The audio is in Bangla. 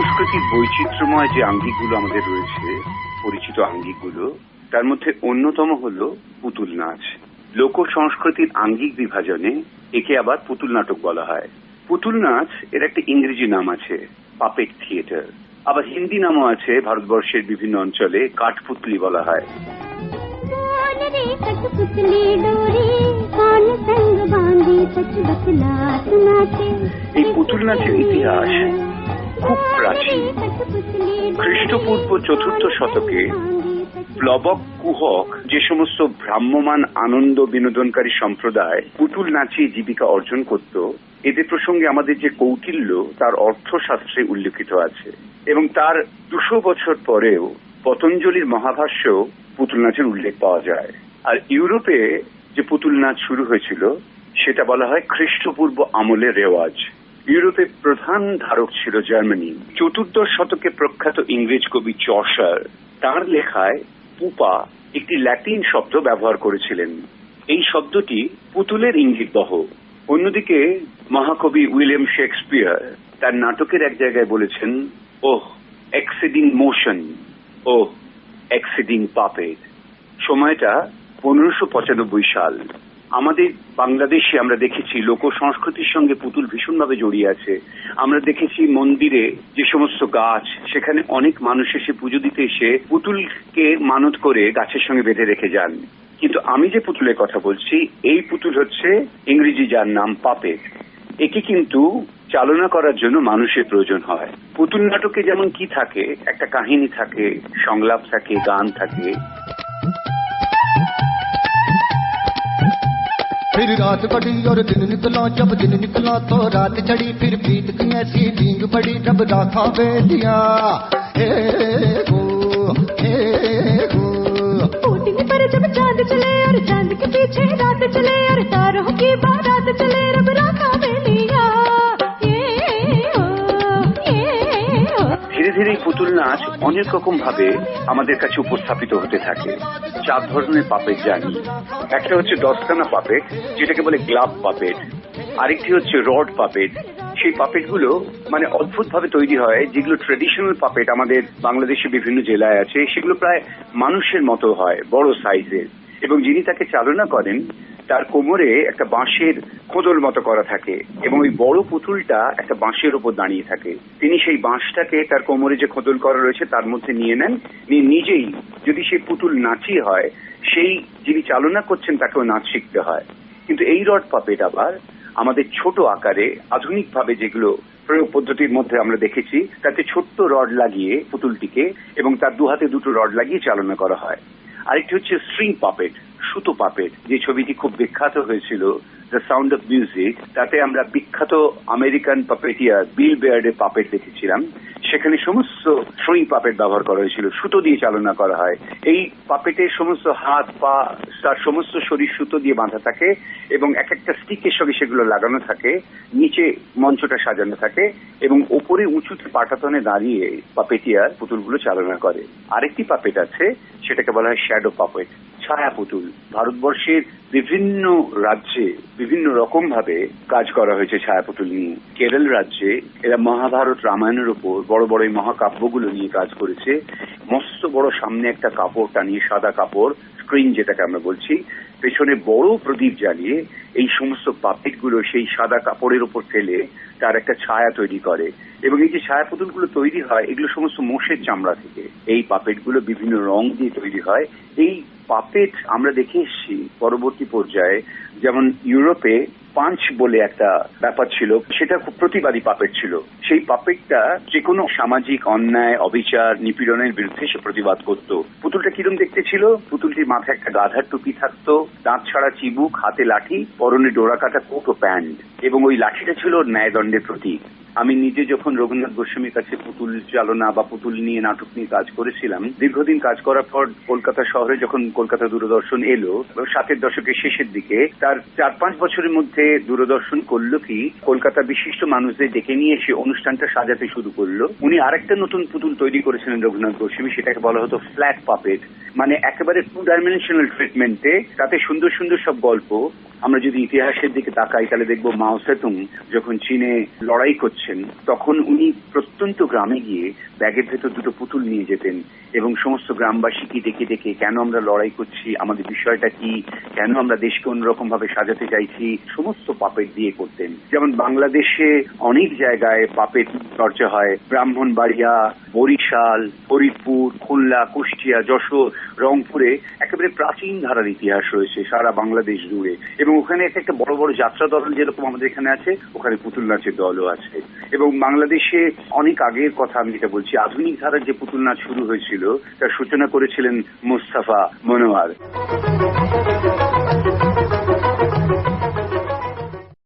সংস্কৃতির বৈচিত্র্যময় যে আঙ্গিকগুলো আমাদের রয়েছে পরিচিত আঙ্গিকগুলো তার মধ্যে অন্যতম হল পুতুল নাচ। লোক সংস্কৃতির আঙ্গিক বিভাজনে একে আবার পুতুল নাটক বলা হয়। পুতুল নাচ এর একটা ইংরেজি নাম আছে পাপেট থিয়েটার। আবার হিন্দি নামও আছে ভারতবর্ষের বিভিন্ন অঞ্চলে কাঠপুতলি বলা হয়। এই পুতুল নাচের ইতিহাস খুব প্রাচীন। খ্রিস্টপূর্ব চতুর্থ শতকে প্লবক কুহক, যে সমস্ত ভ্রাম্যমান আনন্দ বিনোদনকারী সম্প্রদায় পুতুল নাচিয়ে জীবিকা অর্জন করত, এদের প্রসঙ্গে আমাদের যে কৌটিল্য, তার অর্থশাস্ত্রে উল্লেখিত আছে। এবং তার দুশো বছর পরেও পতঞ্জলির মহাভাষ্য পুতুল নাচের উল্লেখ পাওয়া যায়। আর ইউরোপে যে পুতুল নাচ শুরু হয়েছিল, সেটা বলা হয় খ্রিস্টপূর্ব আমলের রেওয়াজ। ইউরোপে প্রধান ধারক ছিল জার্মানি। চতুর্দশ শতকে প্রখ্যাত ইংরেজ কবি চর্সার তার লেখায় পুপা একটি ল্যাটিন শব্দ ব্যবহার করেছিলেন। এই শব্দটি পুতুলের ইঙ্গিত বহ। অন্যদিকে মহাকবি উইলিয়াম শেক্সপিয়ার তার নাটকের এক জায়গায় বলেছেন, ওহ, এক্সিডিং মোশন ও এক্সিডিং পাপের। সময়টা পনেরোশো সাল। আমাদের বাংলাদেশে আমরা দেখেছি লোক সংস্কৃতির সঙ্গে পুতুল ভীষণভাবে জড়িয়ে আছে। আমরা দেখেছি মন্দিরে যে সমস্ত গাছ, সেখানে অনেক মানুষ এসে পুজো দিতে এসে পুতুলকে মানত করে গাছের সঙ্গে বেঁধে রেখে যান। কিন্তু আমি যে পুতুলের কথা বলছি, এই পুতুল হচ্ছে ইংরেজি যার নাম পাপেট একে কিন্তু চালনা করার জন্য মানুষের প্রয়োজন হয়। পুতুল নাটকে যেমন কি থাকে, একটা কাহিনী থাকে, সংলাপ থাকে, গান থাকে रात बड़ी और दिन निकला, जब दिन निकला तो रात चढ़ी, फिर बीत की ऐसी डींग बड़ी जब राखा बेलिया। हे गो हे गो। पर जब चाँद चले और चाँद के पीछे रात चले ধীরে ধীরে পুতুল নাচ অনেক রকম ভাবে আমাদের কাছে উপস্থাপিত হতে থাকে। চার ধরনের পাপেট জানি। একটা হচ্ছে দস্তানা পাপেট, যেটাকে বলে গ্লাভ পাপেট। আরেকটি হচ্ছে রড পাপেট। সেই পাপেটগুলো মানে অদ্ভুত ভাবে তৈরি হয়, যেগুলো ট্রেডিশনাল পাপেট আমাদের বাংলাদেশের বিভিন্ন জেলায় আছে। সেগুলো প্রায় মানুষের মতো হয়, বড় সাইজের এবং যিনি তাকে চালনা করেন তার কোমরে একটা বাঁশের খোদল মতো করা থাকে এবং ওই বড় পুতুলটা একটা বাঁশের উপর দাঁড়িয়ে থাকে। তিনি সেই বাঁশটাকে তার কোমরে যে খোদল করা রয়েছে তার মধ্যে নিয়ে নেন। নিয়ে নিজেই যদি সেই পুতুল নাচি হয়, সেই যিনি চালনা করছেন তাকেও নাচ শিখতে হয়। কিন্তু এই রড পাপেট আবার আমাদের ছোট আকারে আধুনিকভাবে যেগুলো প্রয়োগ পদ্ধতির মধ্যে আমরা দেখেছি, তাতে ছোট্ট রড লাগিয়ে পুতুলটিকে এবং তার দু হাতে দুটো রড লাগিয়ে চালনা করা হয়। আরেকটি হচ্ছে স্ট্রিং পাপেট। সুতো পাপেট যে ছবিটি খুব বিখ্যাত হয়েছিল দ্য সাউন্ড অফ মিউজিক তাতে আমরা বিখ্যাত আমেরিকান পাপেটিয়ার বিল বেয়ার্ডের পাপেট দেখেছিলাম। সেখানে সমস্ত সুইং পাপেট ব্যবহার করা হয়েছিল, সুতো দিয়ে চালনা করা হয়। এই পাপেটের সমস্ত হাত, পা, তার সমস্ত শরীর সুতো দিয়ে বাঁধা থাকে এবং এক একটা স্টিকের সঙ্গে সেগুলো লাগানো থাকে, নিচে মঞ্চটা সাজানো থাকে এবং ওপরে উঁচুতে পাটাতনে দাঁড়িয়ে পাপেটিয়ার পুতুলগুলো চালনা করে। আরেকটি পাপেট আছে, সেটাকে বলা হয় শ্যাডো পাপেট ছায়া পুতুল। ভারতবর্ষের বিভিন্ন রাজ্যে বিভিন্ন রকম ভাবে কাজ করা হয়েছে ছায়া পুতুল নিয়ে। কেরল রাজ্যে এরা মহাভারত রামায়ণের উপর বড় বড় এই মহাকাব্যগুলো নিয়ে কাজ করেছে। মস্ত বড় সামনে একটা কাপড় টানিয়ে সাদা কাপড় স্ক্রিন যেটাকে আমরা বলছি, পেছনে বড় প্রদীপ জ্বালিয়ে এই সমস্ত পাপেটগুলো সেই সাদা কাপড়ের উপর ফেলে তার একটা ছায়া তৈরি করে। এবং এই যে ছায়া পুতুলগুলো তৈরি হয়, এগুলো সমস্ত মোষের চামড়া থেকে। এই পাপেটগুলো বিভিন্ন রং দিয়ে তৈরি হয়। এই পাপেট আমরা দেখে এসেছি পরবর্তী পর্যায়ে যেমন ইউরোপে পাঞ্চ বলে একটা ব্যাপার ছিল, সেটা খুব প্রতিবাদী পাপেট ছিল। সেই পাপেটটা যে কোনো সামাজিক অন্যায়, অবিচার, নিপীড়নের বিরুদ্ধে সে প্রতিবাদ করত। পুতুলটা কিরম দেখতে ছিল? পুতুলটির মাথায় একটা গাধার টুপি থাকতো, দাঁত ছাড়া চিবুক, হাতে লাঠি পরনে ডোরা কাটা কোট ও প্যান্ট এবং ওই লাঠিটা ছিল ন্যায়দণ্ডের প্রতীক। আমি নিজে যখন রবীন্দ্রনাথ গোস্বামীর কাছে পুতুল চালনা বা পুতুল নিয়ে নাটক নিয়ে কাজ করেছিলাম, দীর্ঘদিন কাজ করার পর কলকাতা শহরে যখন কলকাতা দূরদর্শন এলো সাতের দশকের শেষের দিকে, তার চার পাঁচ বছরের মধ্যে দূরদর্শন করল কি, কলকাতা বিশিষ্ট মানুষদের ডেকে নিয়ে এসে অনুষ্ঠানটা সাজাতে শুরু করল। উনি আরেকটা নতুন পুতুল তৈরি করেছিলেন রঘুনাথ গোস্বামী, সেটাকে বলা হতো ফ্ল্যাট পাপেট। মানে একেবারে টু ডাইমেনশনাল ট্রিটমেন্টে তাতে সুন্দর সুন্দর সব গল্প আমরা যদি ইতিহাসের দিকে তাকাই, তাহলে দেখব মাও সেতুং যখন চীনে লড়াই করছেন, তখন উনি প্রত্যন্ত গ্রামে গিয়ে ব্যাগের ভেতর দুটো পুতুল নিয়ে যেতেন এবং সমস্ত গ্রামবাসীকে ডেকে ডেকে, কেন আমরা লড়াই করছি? আমাদের বিষয়টা কি? কেন আমরা দেশকে অন্যরকম ভাবে সাজাতে চাইছি? সমস্ত পাপের দিয়ে করতেন। যেমন বাংলাদেশে অনেক জায়গায় পাপের চর্চা হয়। ব্রাহ্মণবাড়িয়া, বরিশাল, ফরিদপুর, খুলনা, কুষ্টিয়া, যশোর, রংপুরে একেবারে প্রাচীন ধারার ইতিহাস রয়েছে সারা বাংলাদেশ জুড়ে এবং ওখানে একটা একটা বড় বড় যাত্রা দল যেরকম আমাদের এখানে আছে, ওখানে পুতুল নাচের দলও আছে। এবং বাংলাদেশে অনেক আগের কথা আমি যেটা বলছি, আধুনিক ধারার যে পুতুল নাচ শুরু হয়েছিল, তার সূচনা করেছিলেন মুস্তাফা মনোয়ার।